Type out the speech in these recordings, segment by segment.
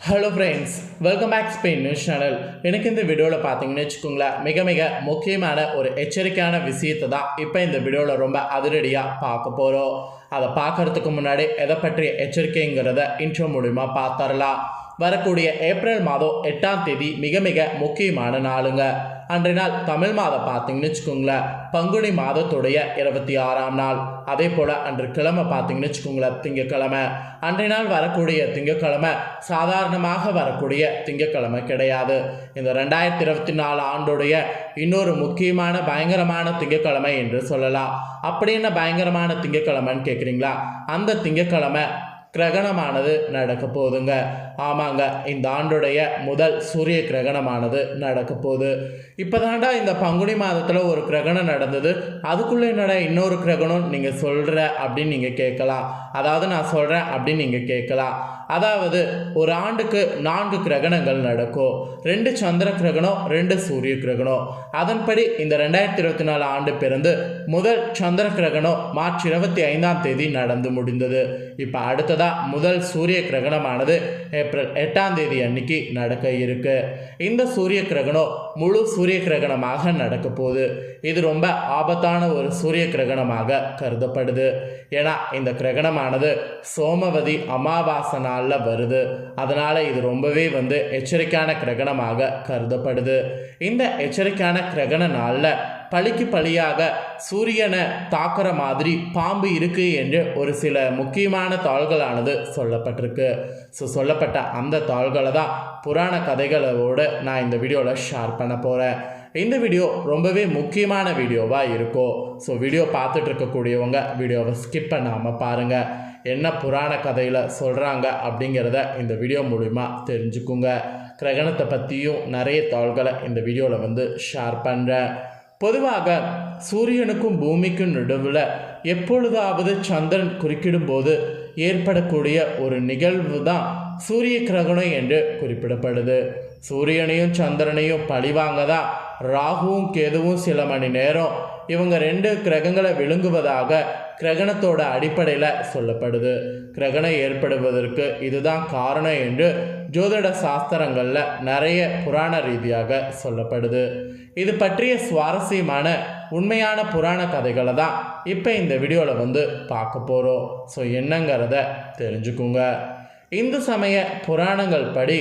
Hello friends welcome back Spain news channel எனக்கு இந்த வீடியோவில் பார்த்தீங்கன்னு வச்சுக்கோங்களேன் மிக மிக முக்கியமான ஒரு எச்சரிக்கையான விஷயத்தை தான் இப்போ இந்த வீடியோவில் ரொம்ப அதிரடியாக பார்க்க போகிறோம் அதை பார்க்கறதுக்கு முன்னாடி எதை பற்றிய எச்சரிக்கைங்கிறத இன்ட்ரோ மூலிமா பார்த்தரலாம் வரக்கூடிய ஏப்ரல் மாதம் எட்டாம் தேதி மிக மிக முக்கியமான நாளுங்க. அன்றைய நாள் தமிழ் மாதம் பார்த்தீங்கன்னு வச்சுக்கோங்களேன் பங்குனி மாதத்துடைய இருபத்தி ஆறாம் நாள். அதே போல் அன்று கிழமை பார்த்தீங்கன்னு வச்சுக்கோங்களேன் திங்கக்கிழமை. அன்றைய நாள் வரக்கூடிய திங்கக்கிழமை சாதாரணமாக வரக்கூடிய திங்கக்கிழமை கிடையாது. இந்த ரெண்டாயிரத்தி இருபத்தி நாலு ஆண்டுடைய இன்னொரு முக்கியமான பயங்கரமான திங்கக்கிழமை என்று சொல்லலாம். அப்படி என்ன பயங்கரமான திங்கக்கிழமைன்னு கேட்குறீங்களா அந்த திங்கக்கிழமை கிரகணமானது நடக்க போகுதுங்க. ஆமாங்க இந்த ஆண்டுடைய முதல் சூரிய கிரகணமானது நடக்க போகுது. இப்போ தாண்டா இந்த பங்குனி மாதத்தில் ஒரு கிரகணம் நடந்தது. அதுக்குள்ளே என்னடா இன்னொரு கிரகணம் நீங்கள் சொல்கிற அப்படின்னு நீங்கள் கேட்கலாம். அதாவது நான் சொல்கிறேன் அப்படின்னு நீங்கள் கேட்கலாம். அதாவது ஒரு ஆண்டுக்கு நான்கு கிரகணங்கள் நடக்கும். ரெண்டு சந்திர கிரகணம் ரெண்டு சூரிய கிரகணம். அதன்படி இந்த ரெண்டாயிரத்தி இருபத்தி நாலு ஆண்டு பிறந்து முதல் சந்திர கிரகணம் மார்ச் இருபத்தி ஐந்தாம் தேதி நடந்து முடிந்தது. இப்போ அடுத்ததாக முதல் சூரிய கிரகணமானது ஏப்ரல் எட்டாம் தேதி அன்னைக்கு நடக்க இருக்கு. இந்த சூரிய கிரகணம் முழு சூரிய கிரகணமாக நடக்க போகுது. இது ரொம்ப ஆபத்தான ஒரு சூரிய கிரகணமாக கருதப்படுது. ஏன்னா இந்த கிரகணமானது சோமவதி அமாவாசை நாளில் வருது. அதனால் இது ரொம்பவே வந்து எச்சரிக்கையான கிரகணமாக கருதப்படுது. இந்த எச்சரிக்கையான கிரகண நாளில் பழிக்கு பழியாக சூரியனை தாக்குற மாதிரி பாம்பு இருக்கு என்று ஒரு சில முக்கியமான தாள்களானது சொல்லப்பட்டிருக்கு. ஸோ சொல்லப்பட்ட அந்த தாள்களை தான் புராண கதைகளோடு நான் இந்த வீடியோவில் ஷேர் பண்ண போகிறேன் இந்த வீடியோ ரொம்பவே முக்கியமான வீடியோவாக இருக்கும் ஸோ வீடியோ பார்த்துட்டு இருக்கக்கூடியவங்க வீடியோவை ஸ்கிப் பண்ணாமல் பாருங்கள் என்ன புராண கதையில் சொல்கிறாங்க அப்படிங்கிறத இந்த வீடியோ மூலிமா தெரிஞ்சுக்குங்க. கிரகணத்தை பற்றியும் நிறைய தாள்களை இந்த வீடியோவில் வந்து ஷேர் பண்ணுறேன் பொதுவாக சூரியனுக்கும் பூமிக்கும் நடுவில் எப்பொழுதாவது சந்திரன் குறுக்கிடும்போது ஏற்படக்கூடிய ஒரு நிகழ்வு தான் சூரிய கிரகணம் என்று குறிப்பிடப்படுது. சூரியனையும் சந்திரனையும் பழிவாங்க தான் ராகுவும் கேதுவும் சில மணி நேரம் இவங்க ரெண்டு கிரகங்களை விழுங்குவதாக கிரகணத்தோட அடிப்படையில் சொல்லப்படுது. கிரகணம் ஏற்படுவதற்கு இதுதான் காரணம் என்று ஜோதிட சாஸ்திரங்களில் நிறைய புராண ரீதியாக சொல்லப்படுது. இது பற்றிய சுவாரஸ்யமான உண்மையான புராண கதைகளை தான் இப்போ இந்த வீடியோவில் வந்து பார்க்க போகிறோம் ஸோ என்னங்கிறத தெரிஞ்சுக்குங்க. இந்து சமய புராணங்கள் படி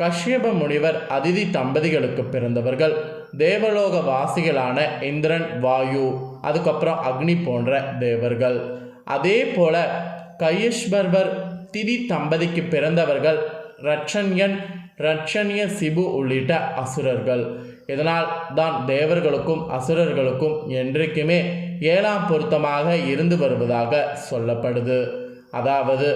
கஷ்யப முனிவர் அதிதி தம்பதிகளுக்கு பிறந்தவர்கள் தேவலோக வாசிகளான இந்திரன் வாயு அதுக்கப்புறம் அக்னி போன்ற தேவர்கள். அதே போல கையஸ்வர்வர் திதி தம்பதிக்கு பிறந்தவர்கள் ரட்சன்யன் ரட்சன்ய சிபு உள்ளிட்ட அசுரர்கள். இதனால் தான் தேவர்களுக்கும் அசுரர்களுக்கும் என்றைக்குமே ஏழாம் பொருத்தமாக இருந்து வருவதாக சொல்லப்படுது. அதாவது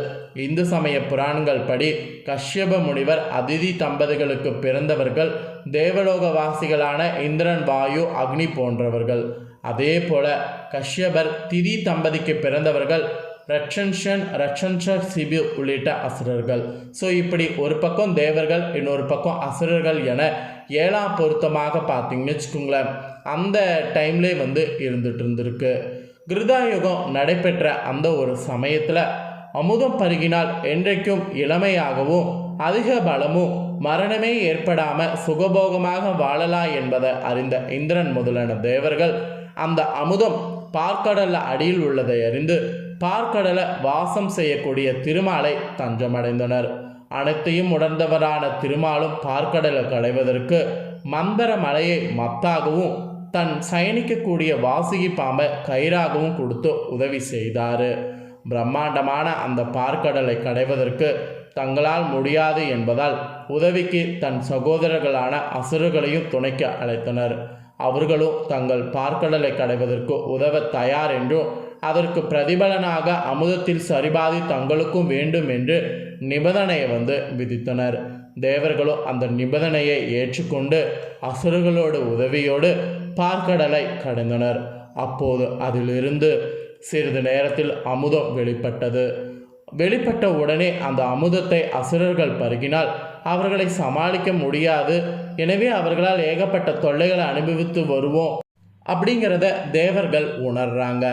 இந்து சமய புராணங்கள் படி கஷ்யப முனிவர் அதிதி தம்பதிகளுக்கு பிறந்தவர்கள் தேவலோகவாசிகளான இந்திரன் வாயு அக்னி போன்றவர்கள். அதே போல கஷ்யபர் திதி தம்பதிக்கு பிறந்தவர்கள் ரட்சன்ஷன் ரட்சன்ஷ சிபி உள்ளிட்ட அசுரர்கள். ஸோ இப்படி ஒரு பக்கம் தேவர்கள் இன்னொரு பக்கம் அசுரர்கள் என ஏழாம் பொருத்தமாக பார்த்தீங்கன்னு வச்சுக்கோங்களேன். அந்த டைம்லே வந்து இருந்துட்டு இருந்திருக்கு. கிருதாயுகம் நடைபெற்ற அந்த ஒரு சமயத்தில் அமுதம் பருகினால் என்றைக்கும் இளமையாகவும் அதிக பலமும் மரணமே ஏற்படாமல் சுகபோகமாக வாழலாம் என்பதை அறிந்த இந்திரன் முதலான தேவர்கள் அந்த அமுதம் பார்க்கடல அடியில் உள்ளதை அறிந்து பார்க்கடலை வாசம் செய்யக்கூடிய திருமாலை தஞ்சமடைந்தனர். அனைத்தையும் உணர்ந்தவரான திருமாலும் பார்க்கடலை கடைவதற்கு மந்தர மலையை மத்தாகவும் தன் சயனிக்கக்கூடிய வாசுகி பாம்பை கயிறாகவும் கொடுத்து உதவி செய்தார். பிரம்மாண்டமான அந்த பார்க்கடலை கடைவதற்கு தங்களால் முடியாது என்பதால் உதவிக்கு தன் சகோதரர்களான அசுரர்களையும் துணைக்க அழைத்தனர். அவர்களும் தங்கள் பார்க்கடலை கடைவதற்கு உதவ தயார் என்றும் அதற்கு பிரதிபலனாக அமுதத்தில் சரிபாதி தங்களுக்கும் வேண்டும் என்று நிபந்தனையை வந்து விதித்தனர். தேவர்களும் அந்த நிபந்தனையை ஏற்றுக்கொண்டு அசுரர்களோடு உதவியோடு பார்க்கடலை கடந்தனர். அப்போது அதிலிருந்து சிறிது நேரத்தில் அமுதம் வெளிப்பட்டது. வெளிப்பட்ட உடனே அந்த அமுதத்தை அசுரர்கள் பருகினால் அவர்களை சமாளிக்க முடியாது. எனவே அவர்களால் ஏகப்பட்ட தொல்லைகளை அனுபவித்து வருவோம் அப்படிங்கிறத தேவர்கள் உணர்றாங்க.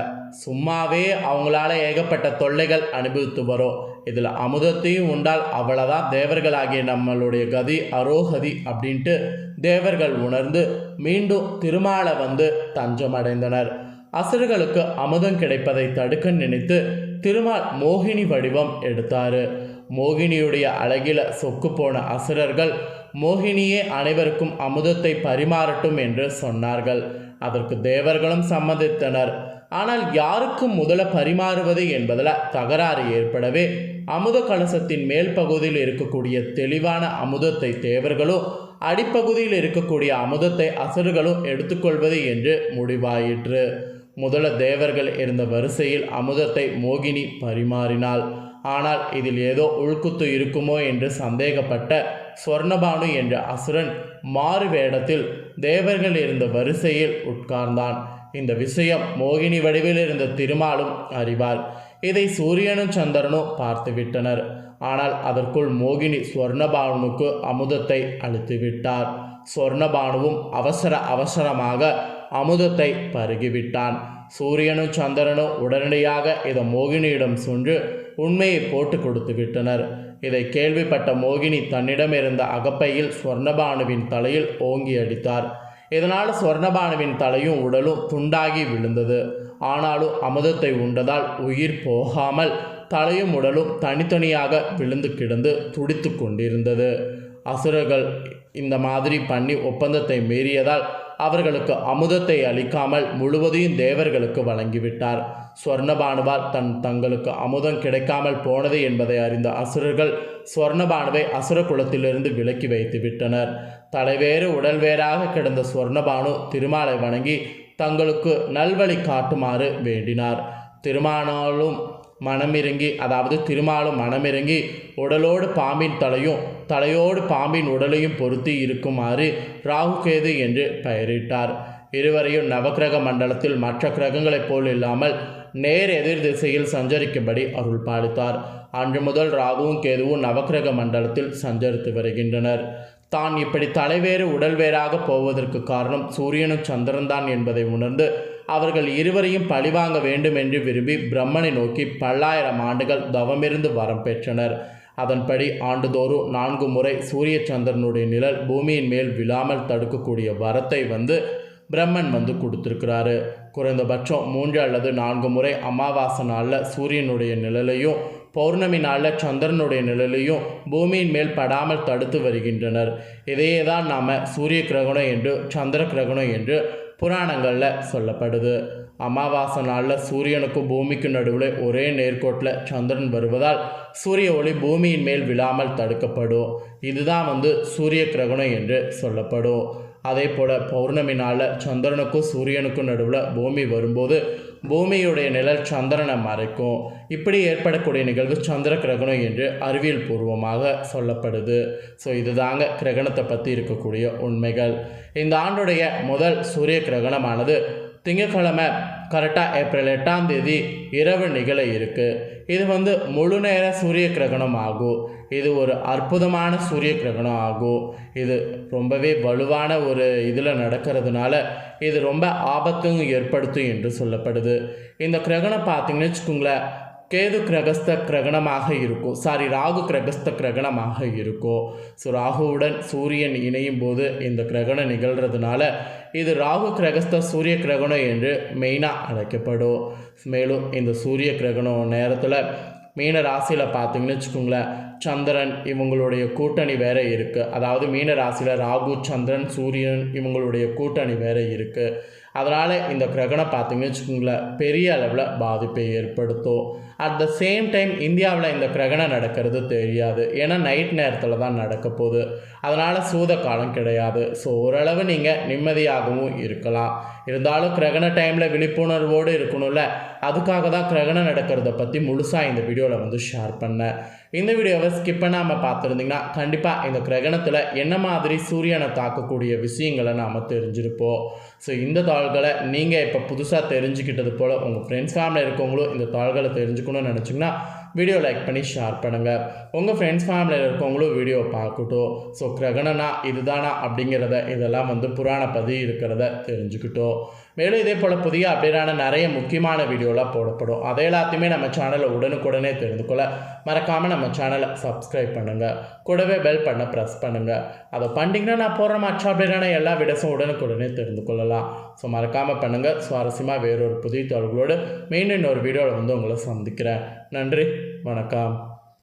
சும்மாவே அவங்களால ஏகப்பட்ட தொல்லைகள் அனுபவித்து வரும். இதில் அமுதத்தையும் உண்டால் அவ்வளோதான் தேவர்களாகிய நம்மளுடைய கதி அரோகதி அப்படின்ட்டு தேவர்கள் உணர்ந்து மீண்டும் திருமாலை வந்து தஞ்சமடைந்தனர். அசுரர்களுக்கு அமுதம் கிடைப்பதை தடுக்க நினைத்து திருமால் மோகினி வடிவம் எடுத்தார். மோகினியுடைய அழகில சொக்கு போன அசுரர்கள் மோகினியே அனைவருக்கும் அமுதத்தை பரிமாறட்டும் என்று சொன்னார்கள். அதற்கு தேவர்களும் சம்மதித்தனர். ஆனால் யாருக்கும் முதல பரிமாறுவது என்பதில் தகராறு ஏற்படவே அமுத கலசத்தின் மேல் பகுதியில் இருக்கக்கூடிய தெளிவான அமுதத்தை தேவர்களும் அடிப்பகுதியில் இருக்கக்கூடிய அமுதத்தை அசுரர்களும் எடுத்துக்கொள்வது என்று முடிவாயிற்று. முதல தேவர்கள் இருந்த வரிசையில் அமுதத்தை மோகினி பரிமாறினாள். ஆனால் இதில் ஏதோ உள்குத்து இருக்குமோ என்று சந்தேகப்பட்ட சொர்ணபானு என்ற அசுரன் மாறு வேடத்தில் தேவர்கள் இருந்த வரிசையில் உட்கார்ந்தான். இந்த விஷயம் மோகினி வடிவில் இருந்த திருமாலும் அறிவார் இதை சூரியனும் சந்திரனும் பார்த்துவிட்டனர் ஆனால் அதற்குள் மோகினி ஸ்வர்ணபானுக்கு அமுதத்தை அளித்து விட்டார். அவசர அவசரமாக அமுதத்தை பருகிவிட்டான் சூரியனும் சந்திரனும் உடனடியாக இதை மோகினியிடம் சென்று உண்மையை போட்டு கொடுத்து விட்டனர். இதை கேள்விப்பட்ட மோகினி தன்னிடம் இருந்த அகப்பையில் ஸ்வர்ணபானுவின் தலையில் ஓங்கி அடித்தார். இதனால் ஸ்வர்ணபானுவின் தலையும் உடலும் துண்டாகி விழுந்தது. ஆனாலும் அமுதத்தை உண்டதால் உயிர் போகாமல் தலையும் உடலும் தனித்தனியாக விழுந்து கிடந்து துடித்து கொண்டிருந்தது. அசுரர்கள் இந்த மாதிரி பண்ணி ஒப்பந்தத்தை மீறியதால் அவர்களுக்கு அமுதத்தை அளிக்காமல் முழுவதையும் தேவர்களுக்கு வழங்கிவிட்டார். ஸ்வர்ணபானுவால் தன் தங்களுக்கு அமுதம் கிடைக்காமல் போனது என்பதை அறிந்த அசுரர்கள் ஸ்வர்ணபானுவை அசுர குலத்திலிருந்து விலக்கி வைத்து விட்டனர் தலைவேறு உடல் வேறாக கிடந்த சொர்ணபானு திருமாலை வணங்கி தங்களுக்கு நல்வழி காட்டுமாறு வேண்டினார். திருமானாலும் மனமிறங்கி அதாவது திருமாலும் மனமிறங்கி உடலோடு பாம்பின் தலையும் தலையோடு பாம்பின் உடலையும் பொருத்தி இருக்குமாறு ராகுகேது என்று பெயரிட்டார். இருவரையும் நவக்கிரக மண்டலத்தில் மற்ற கிரகங்களைப் போல் இல்லாமல் நேர் எதிர் திசையில் சஞ்சரிக்கும்படி அருள் பாலித்தார். அன்று முதல் ராகுவும் கேதுவும் நவக்கிரக மண்டலத்தில் சஞ்சரித்து வருகின்றனர். தான் இப்படி தலைவேறு உடல் வேறாக போவதற்கு காரணம் சூரியனும் சந்திரன்தான் என்பதை உணர்ந்து அவர்கள் இருவரையும் பழிவாங்க வேண்டும் என்று விரும்பி பிரம்மனை நோக்கி பல்லாயிரம் ஆண்டுகள் தவமிருந்து வரம் பெற்றனர். அதன்படி ஆண்டுதோறும் நான்கு முறை சூரிய சந்திரனுடைய நிழல் பூமியின் மேல் விழாமல் தடுக்கக்கூடிய வரத்தை வந்து பிரம்மன் வந்து கொடுத்துருக்கிறாரு. குறைந்தபட்சம் மூன்று அல்லது நான்கு முறை அமாவாசை நாளில் சூரியனுடைய நிழலையும் பௌர்ணமி நாளில் சந்திரனுடைய நிழலையும் பூமியின் மேல் படாமல் தடுத்து வருகின்றனர். இதையே தான் நாம் சூரிய கிரகணம் என்று சந்திர கிரகணம் என்று புராணங்களில் சொல்லப்படுது. அமாவாசை நாளில் சூரியனுக்கும் பூமிக்கும் நடுவில் ஒரே நேர்கோட்டில் சந்திரன் வருவதால் சூரிய ஒளி பூமியின் மேல் விழாமல் தடுக்கப்படும். இதுதான் வந்து சூரிய கிரகணம் என்று சொல்லப்படும். அதே போல் பௌர்ணமி நாளில் சந்திரனுக்கும் சூரியனுக்கும் நடுவில் பூமி வரும்போது பூமியுடைய நிழல் சந்திரனை மறைக்கும். இப்படி ஏற்படக்கூடிய நிகழ்வு சந்திர கிரகணம் என்று அறிவியல் பூர்வமாக சொல்லப்படுது. ஸோ இதுதாங்க கிரகணத்தை பற்றி இருக்கக்கூடிய உண்மைகள். இந்த ஆண்டுடைய முதல் சூரிய கிரகணமானது திங்கட்கிழமை கரெக்டாக ஏப்ரல் எட்டாம் தேதி இரவு நிகழ இருக்குது இது வந்து முழு நேர சூரிய கிரகணம் ஆகும். இது ஒரு அற்புதமான சூரிய கிரகணம் ஆகும். இது ரொம்பவே வலுவான ஒரு இதில் நடக்கிறதுனால இது ரொம்ப ஆபத்தும் ஏற்படுத்தும் என்று சொல்லப்படுது. இந்த கிரகணம் பார்த்தீங்கன்னு வச்சுக்கோங்களேன் கேது கிரகஸ்த கிரகணமாக இருக்கும் சாரி ராகு கிரகஸ்த கிரகணமாக இருக்கும் ஸோ ராகுவுடன் சூரியன் இணையும் போது இந்த கிரகணம் நிகழ்கிறதுனால இது ராகு கிரகஸ்த சூரிய கிரகணம் என்று மெயினாக அழைக்கப்படும். மேலும் இந்த சூரிய கிரகணம் நேரத்தில் மீன ராசியில் பார்த்தீங்கன்னு வச்சுக்கோங்களேன் சந்திரன் இவங்களுடைய கூட்டணி வேற இருக்குது அதாவது மீன ராசியில் ராகு சந்திரன் சூரியன் இவங்களுடைய கூட்டணி வேற இருக்குது அதனால் இந்த கிரகணம் பார்த்தீங்கன்னு வச்சுக்கோங்களேன் பெரிய அளவில் பாதிப்பை ஏற்படுத்தும். அட் த சேம் டைம் இந்தியாவில் இந்த கிரகணம் நடக்கிறது தெரியாது. ஏன்னா நைட் நேரத்தில் தான் நடக்க போகுது. அதனால் சூத காலம் கிடையாது. ஸோ ஓரளவு நீங்கள் நிம்மதியாகவும் இருக்கலாம். இருந்தாலும் கிரகண டைமில் விழிப்புணர்வோடு இருக்கணும்ல. அதுக்காக தான் கிரகணம் நடக்கிறத பற்றி முழுசாக இந்த வீடியோவில் வந்து ஷேர் பண்ணேன். இந்த வீடியோவை ஸ்கிப் பண்ணாமல் பார்த்துருந்தீங்கன்னா கண்டிப்பாக இந்த கிரகணத்தில் என்ன மாதிரி சூரியனை தாக்கக்கூடிய விஷயங்களை நாம் தெரிஞ்சிருப்போம். ஸோ இந்த தாள்களை நீங்கள் இப்போ புதுசாக தெரிஞ்சுக்கிட்டது போல் உங்கள் ஃப்ரெண்ட்ஸ் ஃபேமிலி இருக்கவங்களும் இந்த தாள்களை தெரிஞ்சுக்கணும்னு நினச்சிங்கன்னா வீடியோ லைக் பண்ணி ஷேர் பண்ணுங்கள் உங்கள் ஃப்ரெண்ட்ஸ் ஃபேமிலியில் இருக்கவங்களும் வீடியோ பார்க்கட்டும். ஸோ கிரகணனா இதுதானா அப்படிங்கிறத இதெல்லாம் வந்து புராண பதிவு இருக்கிறத தெரிஞ்சுக்கிட்டோம். மேலும் இதே போல் புதிய அப்டேட்டான நிறைய முக்கியமான வீடியோலாம் போடப்படும். அதை எல்லாத்தையுமே நம்ம சேனலை உடனுக்குடனே தெரிந்து கொள்ள மறக்காமல் நம்ம சேனலை சப்ஸ்கிரைப் பண்ணுங்கள் கூடவே பெல் பண்ண ப்ரெஸ் பண்ணுங்கள் அதை பண்ணிங்கன்னா நான் போடுற மற்ற அப்டேட்டான எல்லா வீடியோஸும் உடனுக்குடனே தெரிந்து கொள்ளலாம். ஸோ மறக்காமல் பண்ணுங்கள் சுவாரஸ்யமாக வேறொரு புதிய தொடர்களோடு மீண்டும் இன்னொரு வீடியோவில் வந்து உங்களை சந்திக்கிறேன். நன்றி வணக்கம்.